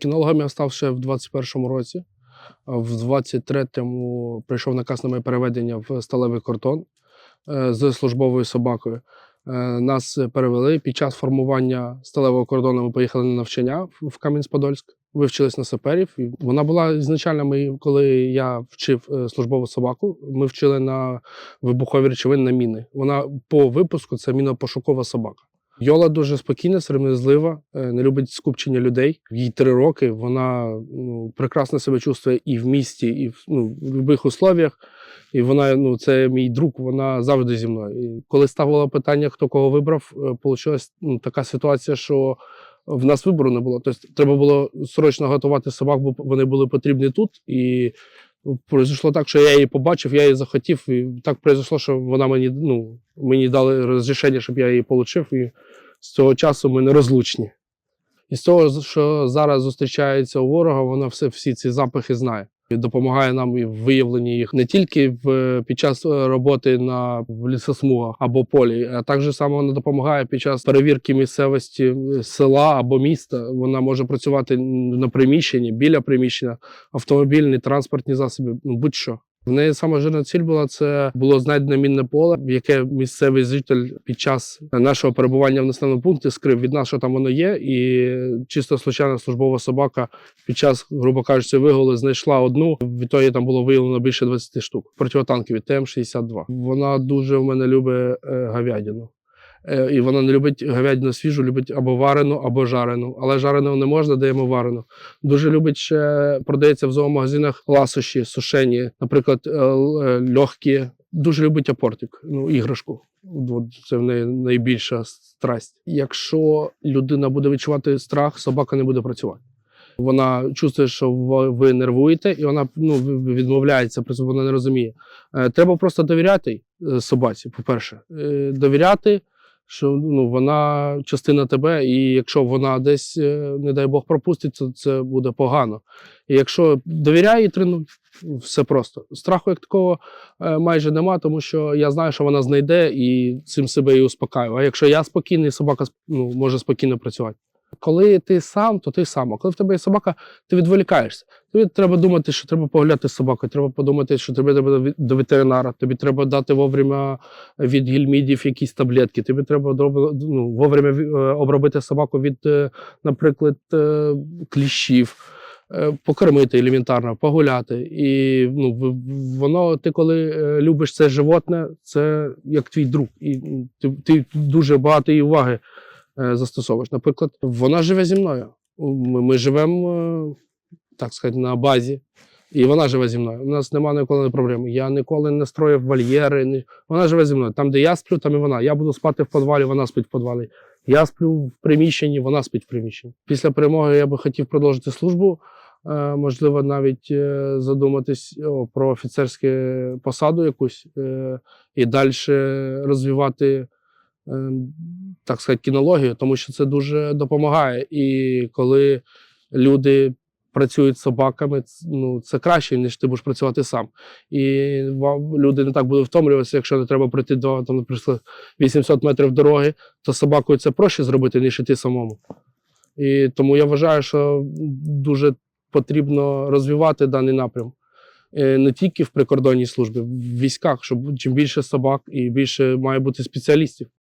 Кінологом я став ще в 21-му році. В 23-му прийшов наказ на моє переведення в сталевий кордон е, з службовою собакою. Е, Нас перевели під час формування сталевого кордону. Ми поїхали на навчання в- Кам'янськ-Подольськ. Вивчились на саперів. Вона була ізначально, ми, коли я вчив е, службову собаку, ми вчили на вибухові речовини на міни. Вона по випуску це мінопошукова собака. Йола дуже спокійна, сором'язлива, е, не любить скупчення людей. Їй три роки. Вона ну, прекрасно себе чувствує і в місті, і в ну, в будь-яких условіях. І вона, ну, це мій друг, вона завжди зі мною. І коли ставило питання, хто кого вибрав, вийшла ну, така ситуація, що в нас вибору не було. Тобто треба було срочно готувати собак, бо вони були потрібні тут. І Произошло так, що я її побачив, я її захотів, і так произошло, що вона мені, ну, мені дали розрішення, щоб я її отримав, і з цього часу ми не розлучні. І з того, що зараз зустрічається у ворога, вона все, всі ці запахи знає. Допомагає нам і в виявленні їх не тільки в, під час е, роботи на в лісосмугах або полі, а також само вона допомагає під час перевірки місцевості е, села або міста. Вона може працювати на приміщенні, біля приміщення, автомобільні, транспортні засоби, ну будь-що. В неї саме жирна ціль була це було знайдене мінне поле, яке місцевий житель під час нашого перебування в населеному пункті скрив від нас, що там воно є, і чисто случайна службова собака під час, грубо кажучи, виголи знайшла одну. Відтоді там було виявлено більше 20 штук. Противотанкові ТМ-62. Вона дуже в мене любить е, говядину. Е, І вона не любить говядину свіжу, любить або варену, або жарену. Але жарену не можна, даємо варену. Дуже любить ще продається в зоомагазинах ласощі, сушені, наприклад, е, е, легкі. Дуже любить апортик, ну, іграшку. Це в неї найбільша страсть. Якщо людина буде відчувати страх, собака не буде працювати. Вона чувствує, що ви- нервуєте, і вона ну, відмовляється, вона не розуміє. Треба просто довіряти собаці, по-перше. Е, Довіряти, що ну, вона частина тебе, і якщо вона десь, е, не дай Бог, пропустить, то це буде погано. І якщо довіряє і тренуй, все просто. Страху як такого е, майже нема, тому що я знаю, що вона знайде і цим себе і успокаю. А якщо я спокійний, собака ну, може спокійно працювати. Коли ти сам, то ти сам. А коли в тебе є собака, ти відволікаєшся. Тобі треба думати, що треба погуляти з собакою, треба подумати, що тобі треба до ветеринара, тобі треба дати вовремя від гельмідів якісь таблетки, тобі треба ну, вовремя е, обробити собаку від, е, наприклад, е, кліщів. Покормити елементарно, погуляти. І ну, воно, ти коли любиш це животне, це як твій друг. І ти, ти дуже багато уваги застосовуєш. Наприклад, вона живе зі мною. Ми, ми живемо, е, так сказати, на базі, і вона живе зі мною. У нас немає ніколи проблем. Я ніколи не строїв вольєри. Ні... Вона живе зі мною. Там, де я сплю, там і вона. Я буду спати в підвалі, вона спить в підвалі. Я сплю в приміщенні, вона спить в приміщенні. Після перемоги я би хотів продовжити службу. Е, Можливо, навіть е, задуматись про офіцерську посаду якусь е, і далі розвивати е, так сказати, кінологію, тому що це дуже допомагає. І коли люди працюють з собаками, ну, це краще, ніж ти будеш працювати сам. І вам люди не так будуть втомлюватися, якщо не треба пройти до там, наприклад, 800 метрів дороги, то собакою це проще зробити, ніж іти самому. І тому я вважаю, що дуже потрібно розвивати даний напрям. Е, Не тільки в прикордонній службі, в військах, щоб чим більше собак і більше має бути спеціалістів.